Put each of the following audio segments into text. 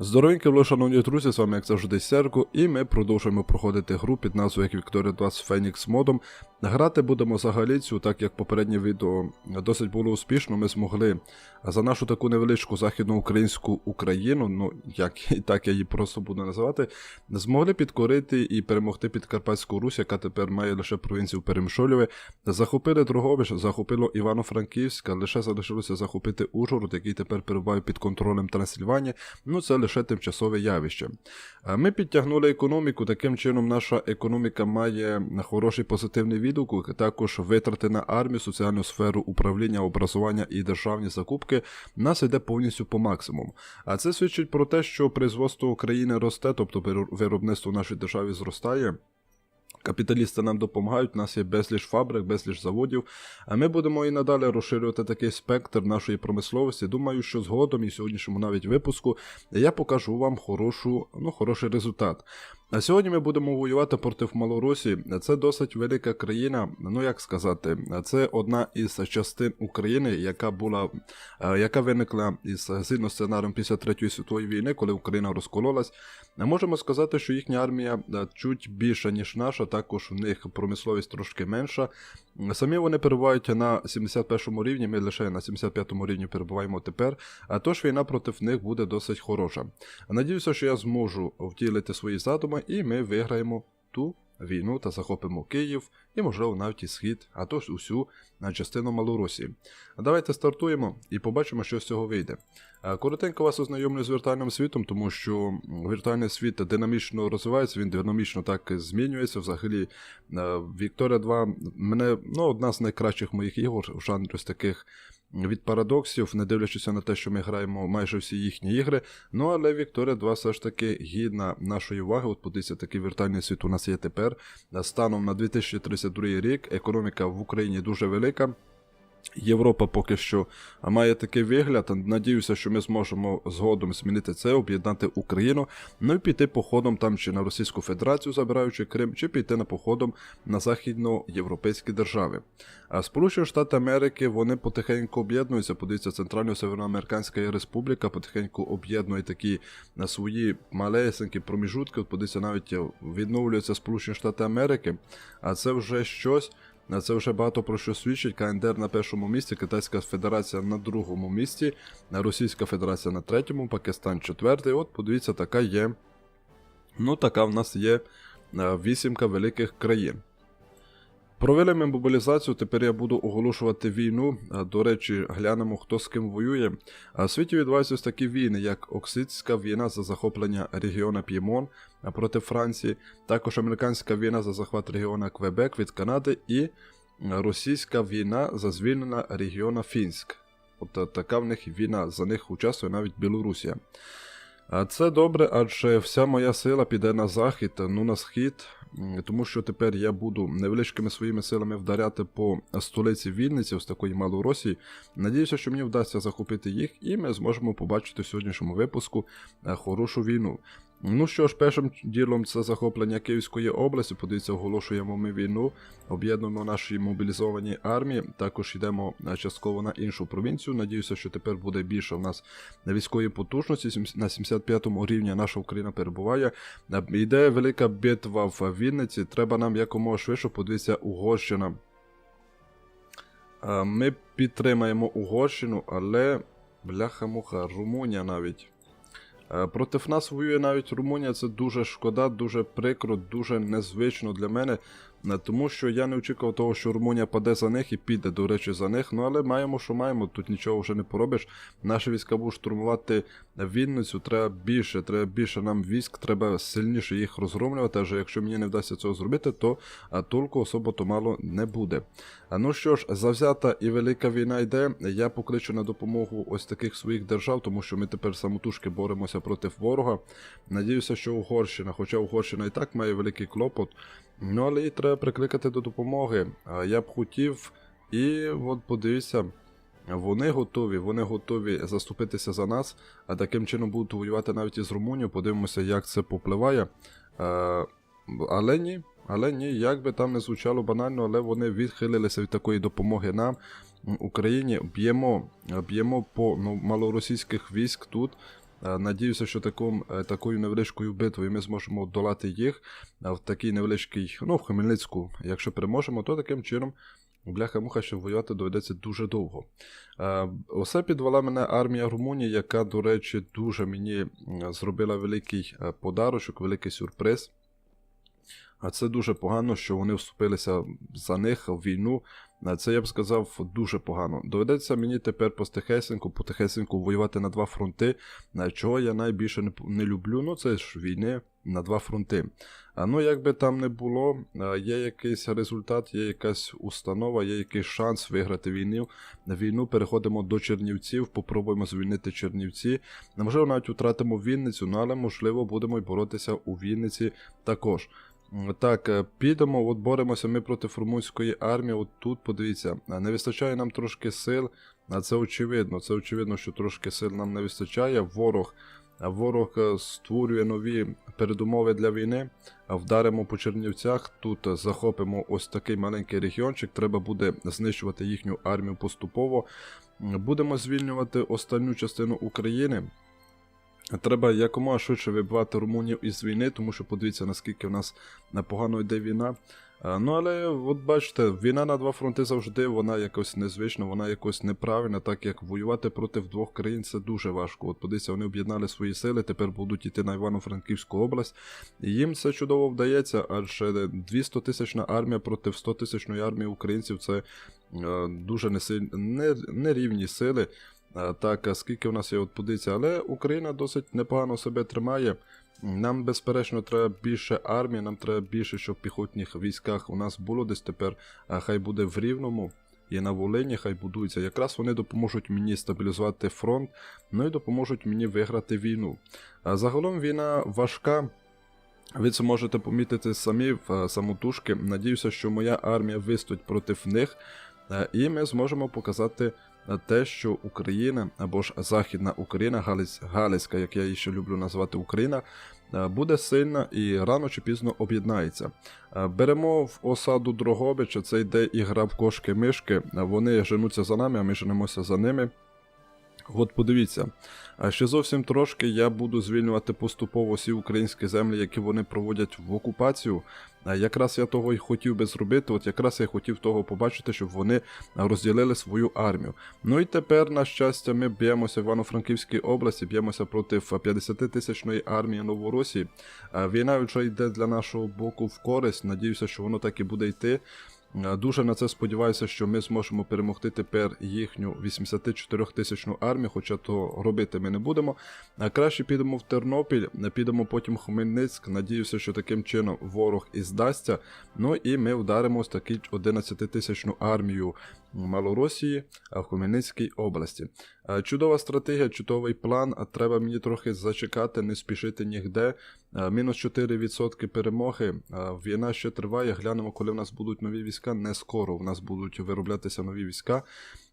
Здоровенькі, шановні друзі, з вами як завжди Серго, і ми продовжуємо проходити гру під назвою як Victoria 2 з Phoenix модом. Грати будемо за Галіцію, так як попереднє відео досить було успішно. Ми змогли за нашу таку невеличку західноукраїнську Україну, ну як і так я її просто буду називати, змогли підкорити і перемогти Підкарпатську Русь, яка тепер має лише провінцію Перемшолєве. Захопили Дрогобич, захопило Івано-Франківська, лише залишилося захопити Ужгород, який тепер перебуває під контролем Трансильванії. Ну це лише тимчасове явище. А Ми підтягнули економіку. Таким чином, наша економіка має хороший позитивний відгук. Також витрати на армію, соціальну сферу управління, образування і державні закупки нас йде повністю по максимуму. А це свідчить про те, що производство України росте, тобто виробництво в нашій державі зростає. Капіталісти нам допомагають, у нас є безліч фабрик, безліч заводів. А ми будемо і надалі розширювати такий спектр нашої промисловості. Думаю, що згодом і сьогоднішньому навіть випуску я покажу вам хорошу, ну, хороший результат. А сьогодні ми будемо воювати проти Малорусі. Це досить велика країна. Ну як сказати, це одна із частин України, яка була, е, яка виникла із згідно сценарієм після Третьої світової війни, коли Україна розкололась. Можемо сказати, що їхня армія е, чуть більша, ніж наша, також в них промисловість трошки менша. Самі вони перебувають на 71 рівні, ми лише на 75 рівні перебуваємо тепер, а тож війна проти них буде досить хороша. Надіюся, що я зможу втілити свої задуми, і ми виграємо ту війну та захопимо Київ і, можливо, навіть і схід, а тож усю е, частину Малорусі. Давайте стартуємо і побачимо, що з цього вийде. Е, Коротенько вас ознайомлю з віртуальним світом, тому що віртуальний світ динамічно розвивається, він динамічно так змінюється. Взагалі, е, Вікторія 2 мене ну, одна з найкращих моїх ігор в жанрі ось таких від парадоксів, не дивлячись на те, що ми граємо майже всі їхні ігри. Ну але Вікторія 2 все ж таки гідна нашої уваги. От подивіться, такий віртуальний світ у нас є тепер. Станом на 2032 рік економіка в Україні дуже велика. Європа поки що має такий вигляд. Надіюся, що ми зможемо згодом змінити це, об'єднати Україну, ну і піти походом там чи на Російську Федерацію, забираючи Крим, чи піти на походом на західноєвропейські держави. А Сполучені Штати Америки вони потихеньку об'єднуються. Подивіться, Центрально-Североамериканська Республіка потихеньку об'єднує такі на свої малесенькі проміжутки. От подивіться, навіть відновлюються Сполучені Штати Америки, а це вже щось. На Це вже багато про що свідчить. КНДР на першому місці, Китайська Федерація на другому місці, Російська Федерація на третьому, Пакистан четвертий. От подивіться, така є. Ну, така в нас є е, вісімка великих країн. Провели ми мобілізацію, тепер я буду оголошувати війну. До речі, глянемо, хто з ким воює. А В світі відбуваються ось такі війни, як Оксидська війна за захоплення регіону П'ємон проти Франції, також американська війна за захват регіону Квебек від Канади і російська війна за звільнення регіону Фінськ. От така в них війна, за них участвує навіть Білорусія. А це добре, адже вся моя сила піде на захід, ну на схід, тому що тепер я буду невеличкими своїми силами вдаряти по столиці Вінниці, ось такої Малоросії. Надіюся, що мені вдасться захопити їх, і ми зможемо побачити в сьогоднішньому випуску е, хорошу війну. Ну що ж, першим ділом це захоплення Київської області. Подивіться, оголошуємо ми війну, об'єднуємо наші мобілізовані армії. Також йдемо е, частково на іншу провінцію. Надіюся, що тепер буде більше в нас військової потужності. На 75-му рівні наша Україна перебуває. Е, Йде велика битва в Вінниці. Треба нам якомога швидше подивитися Угорщина. Е, Ми підтримаємо Угорщину, але бляха-муха, Румунія навіть. Е, Проти нас воює навіть Румунія, це дуже шкода, дуже прикро, дуже незвично для мене, тому що я не очікував того, що Румунія паде за них і піде, до речі, за них. Ну але маємо, що маємо, тут нічого вже не поробиш. Наші війська будуть штурмувати Вінницю, треба більше, треба більше нам військ, треба сильніше їх розгромлювати. Адже якщо мені не вдасться цього зробити, то толку особо то мало не буде. Ну що ж, завзята і велика війна йде. Я покличу на допомогу ось таких своїх держав, тому що ми тепер самотужки боремося проти ворога. Надіюся, що Угорщина, хоча Угорщина і так має великий клопот, ну але їй треба прикликати до допомоги. Я б хотів, і от подивіться. Вони готові, вони готові заступитися за нас, а таким чином будуть воювати навіть із Румунією. Подивимося, як це попливає. Але ні, але ні, як би там не звучало банально, але вони відхилилися від такої допомоги нам. Україні. Б'ємо, б'ємо по ну, малоросійських військ тут. Е, Надіюся, що таком, е, такою невеличкою битвою ми зможемо долати їх в такий невеличкий, ну, в Хмельницьку. Якщо переможемо, то таким чином. Бляха-муха, що воювати доведеться дуже довго. Е, Усе підвела мене армія Румунії, яка, до речі, дуже мені зробила великий е, подарочок, великий сюрприз. А це дуже погано, що вони вступилися за них в війну. А Це я б сказав дуже погано. Доведеться мені тепер постихесеньку, потихесеньку воювати на два фронти. А Чого я найбільше не, люблю, ну це ж війни на два фронти. А ну як би там не було, є якийсь результат, є якась установа, є якийсь шанс виграти війну. На війну переходимо до Чернівців, попробуємо звільнити Чернівці. Можливо, навіть втратимо Вінницю, ну але можливо будемо й боротися у Вінниці також. Так, е, підемо, от боремося ми проти румунської армії. От тут, подивіться, е, не вистачає нам трошки сил, а це очевидно. Це очевидно, що трошки сил нам не вистачає. Ворог, ворог е, створює нові передумови для війни. Вдаримо по Чернівцях, тут захопимо ось такий маленький регіончик. Треба буде знищувати їхню армію поступово. Будемо звільнювати останню частину України. Треба якомога швидше вибивати румунів із війни, тому що подивіться, наскільки в нас непогано йде війна. Ну, але от бачите, війна на два фронти завжди вона якось незвична, вона якось неправильна, так як воювати проти двох країн це дуже важко. От подивіться, вони об'єднали свої сили, тепер будуть йти на Івано-Франківську область. І їм це чудово вдається, адже 200 тисячна армія проти 100 тисячної армії українців це е, дуже нерівні сили. Так, скільки в нас є от подивіться, але Україна досить непогано себе тримає. Нам, безперечно, треба більше армії, нам треба більше, щоб в піхотних військах у нас було десь тепер, хай буде в Рівному і на Волині, хай будується. Якраз вони допоможуть мені стабілізувати фронт, ну і допоможуть мені виграти війну. А загалом війна важка. Ви це можете помітити самі в самотужки. Надіюся, що моя армія вистоїть проти них, і ми зможемо показати те, що Україна або ж Західна Україна, Галиць, Галицька, як я її ще люблю назвати Україна, е, буде сильна і рано чи пізно об'єднається. Е, Беремо в осаду Дрогобича, це йде ігра в кошки-мишки. Вони женуться за нами, а ми женемося за ними. От подивіться, а ще зовсім трошки я буду звільнювати поступово всі українські землі, які вони проводять в окупацію. Якраз я того і хотів би зробити, от якраз я хотів того побачити, щоб вони розділили свою армію. Ну і тепер, на щастя, ми б'ємося в Івано-Франківській області, б'ємося проти 50-тисячної армії Новоросії. Війна вже йде для нашого боку в користь. Надіюся, що воно так і буде йти. Е, Дуже на це сподіваюся, що ми зможемо перемогти тепер їхню 84-тисячну армію, хоча то робити ми не будемо. А краще підемо в Тернопіль, е, підемо потім в Хмельницьк. Надіюся, що таким чином ворог і здасться. Ну і ми вдаримо ось таку 11-тисячну армію Малоросії а в Хмельницькій області. Е, Чудова стратегія, чудовий план. Треба мені трохи зачекати, не спішити нігде. Е, Мінус 4% перемоги. Е, Війна ще триває. Глянемо, коли в нас будуть нові війська. Не скоро в нас будуть вироблятися нові війська.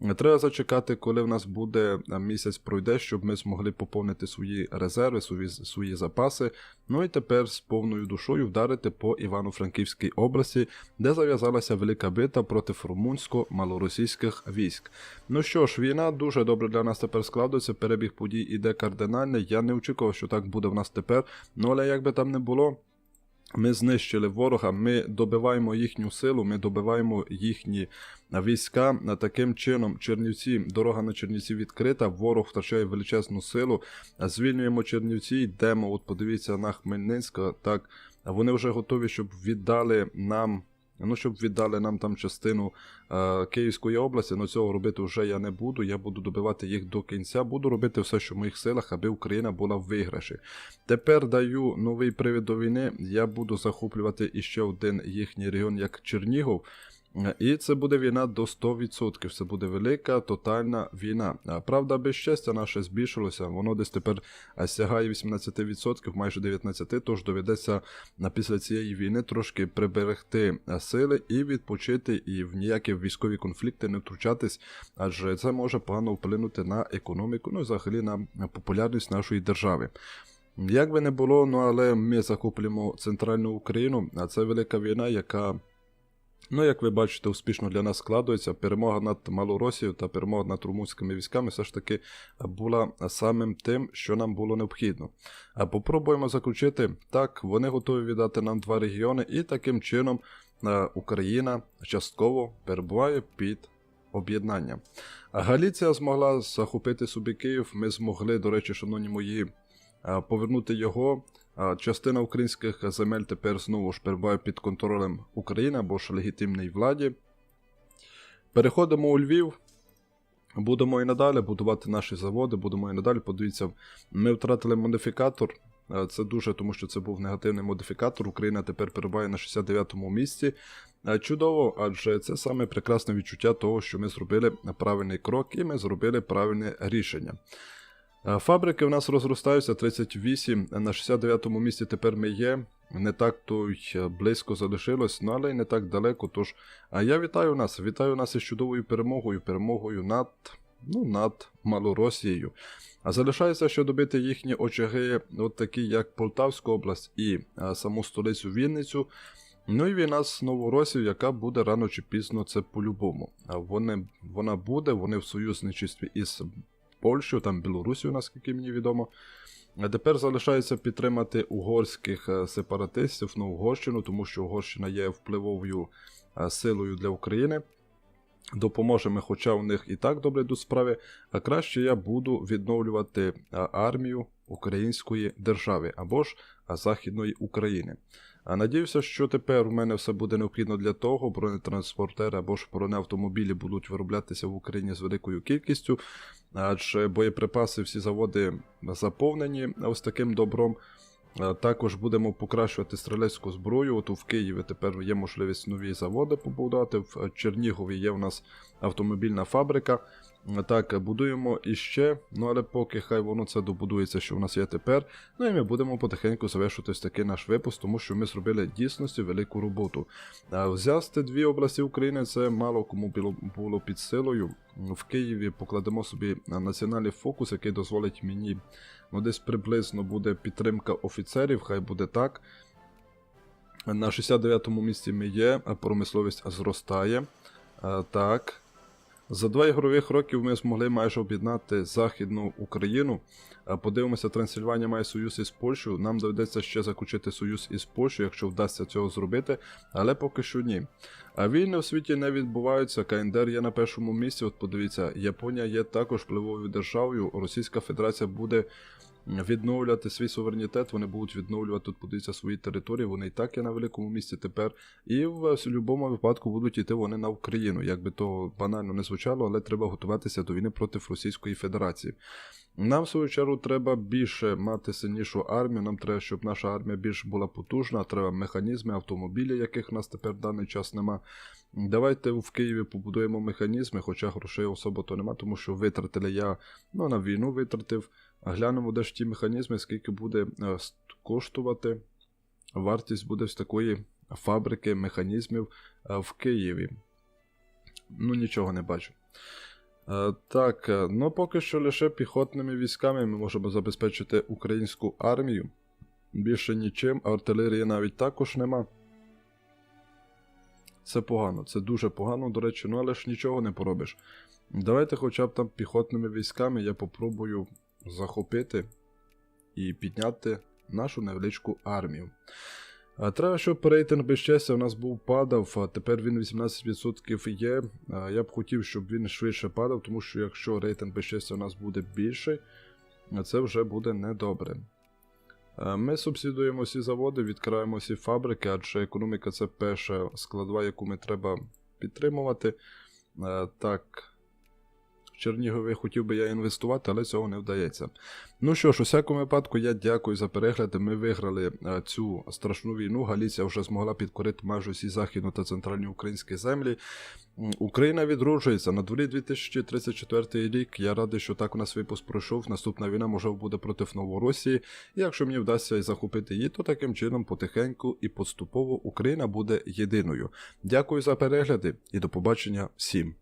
Треба зачекати, коли в нас буде е, місяць пройде, щоб ми змогли поповнити свої резерви, свої, свої запаси. Ну і тепер з повною душою вдарити по Івано-Франківській області, де зав'язалася велика битва проти румунсько-малоросійських військ. Ну що ж, війна дуже добре для нас тепер складується. Перебіг подій іде кардинальний. Я не очікував, що так буде в нас тепер. Ну але як би там не було. Ми знищили ворога, ми добиваємо їхню силу, ми добиваємо їхні війська. Таким чином, Чернівці, дорога на Чернівці відкрита, ворог втрачає величезну силу. Звільнюємо Чернівці, йдемо. От подивіться на Хмельницька. Так, вони вже готові, щоб віддали нам. Ну, щоб віддали нам там частину е, Київської області, але цього робити вже я не буду. Я буду добивати їх до кінця. Буду робити все, що в моїх силах, аби Україна була в виграші. Тепер даю новий привід до війни. Я буду захоплювати іще один їхній регіон, як Чернігов. І це буде війна до 100%. Це буде велика тотальна війна. Правда, без щастя наше збільшилося. Воно десь тепер сягає 18%, майже 19%, тож доведеться після цієї війни трошки приберегти сили і відпочити, і в ніякі військові конфлікти не втручатись, адже це може погано вплинути на економіку, ну і взагалі на популярність нашої держави. Як би не було, ну але ми захоплюємо центральну Україну, а це велика війна, яка Ну, як ви бачите, успішно для нас складується. Перемога над Малоросією та перемога над румунськими військами все ж таки була самим тим, що нам було необхідно. А попробуємо заключити так, вони готові віддати нам два регіони, і таким чином е, Україна частково перебуває під об'єднання. Галіція змогла захопити собі Київ. Ми змогли, до речі, шановні мої, е, повернути його. Частина українських земель тепер знову ж перебуває під контролем України або ж легітимній владі. Переходимо у Львів. Будемо і надалі будувати наші заводи, будемо і надалі. Подивіться, ми втратили модифікатор. Це дуже тому, що це був негативний модифікатор. Україна тепер перебуває на 69-му місці. Чудово, адже це саме прекрасне відчуття того, що ми зробили правильний крок і ми зробили правильне рішення. Е, Фабрики в нас розростаються 38 на 69-му місці тепер ми є. Не так то й е, близько залишилось, ну але й не так далеко. Тож а я вітаю нас, вітаю нас із чудовою перемогою, перемогою над, ну, над Малоросією. А залишається ще добити їхні очаги, от такі як Полтавська область і а, саму столицю Вінницю. Ну і війна з Новоросією, яка буде рано чи пізно це по-любому. Вони, вона буде, вони в союзничестві із Польщею, там Білорусію, наскільки мені відомо. Тепер залишається підтримати угорських е, сепаратистів на Угорщину, тому що Угорщина є впливовою е, силою для України. Допоможемо, хоча у них і так добре йдуть справи, а краще я буду відновлювати е, армію української держави або ж Західної України. А надіюся, що тепер у мене все буде необхідно для того, бронетранспортери або ж бронеавтомобілі будуть вироблятися в Україні з великою кількістю, адже боєприпаси всі заводи заповнені ось таким добром. Е, Також будемо покращувати стрілецьку зброю. От в Києві тепер є можливість нові заводи побудувати. В Чернігові є у нас автомобільна фабрика. Е, Так, будуємо іще, ну але поки хай воно це добудується, що в нас є тепер. Ну і ми будемо потихеньку завершувати ось такий наш випуск, тому що ми зробили дійсності велику роботу. А Взяти дві області України це мало кому було, під силою. В Києві покладемо собі національний фокус, який дозволить мені ну, десь приблизно буде підтримка офіцерів, хай буде так. На 69-му місці ми є, промисловість зростає. Так. За два ігрових років ми змогли майже об'єднати Західну Україну. Подивимося, Трансильванія має союз із Польщею. Нам доведеться ще заключити союз із Польщею, якщо вдасться цього зробити, але поки що ні. А війни в світі не відбуваються. КНДР є на першому місці. От подивіться, Японія є також впливовою державою. Російська Федерація буде відновлювати свій суверенітет. Вони будуть відновлювати тут, подивіться, свої території. Вони і так є на великому місці тепер. І в будь-якому випадку будуть йти вони на Україну. Як би то банально не звучало, але треба готуватися до війни проти Російської Федерації. Нам, в свою чергу, треба більше мати сильнішу армію. Нам треба, щоб наша армія більш була потужна. Треба механізми, автомобілі, яких в нас тепер в даний час нема. Давайте в Києві побудуємо механізми, хоча грошей особо то нема, тому що витратили я ну, на війну витратив. Глянемо, де ж ті механізми, скільки буде е, коштувати. Вартість буде з такої фабрики механізмів е, в Києві. Ну, нічого не бачу. Е, Так, ну поки що лише піхотними військами ми можемо забезпечити українську армію. Більше нічим, артилерії навіть також нема. Це погано, це дуже погано, до речі, ну але ж нічого не поробиш. Давайте хоча б там піхотними військами я попробую захопити і підняти нашу невеличку армію. Треба, щоб рейтинг безчестя у нас був падав, а тепер він 18% є. Я б хотів, щоб він швидше падав, тому що якщо рейтинг безчестя у нас буде більший, це вже буде недобре. Ми субсидуємо всі заводи, відкриваємо всі фабрики, адже економіка це перша складова, яку ми треба підтримувати. Так. Чернігові хотів би я інвестувати, але цього не вдається. Ну що ж, у всякому випадку, я дякую за перегляд. Ми виграли е, цю страшну війну. Галіція вже змогла підкорити майже всі західно та центральні українські землі. Україна відроджується на дворі 2034 рік. Я радий, що так у нас випуск пройшов. Наступна війна може буде проти Новоросії. І якщо мені вдасться і захопити її, то таким чином потихеньку і поступово Україна буде єдиною. Дякую за перегляди і до побачення всім.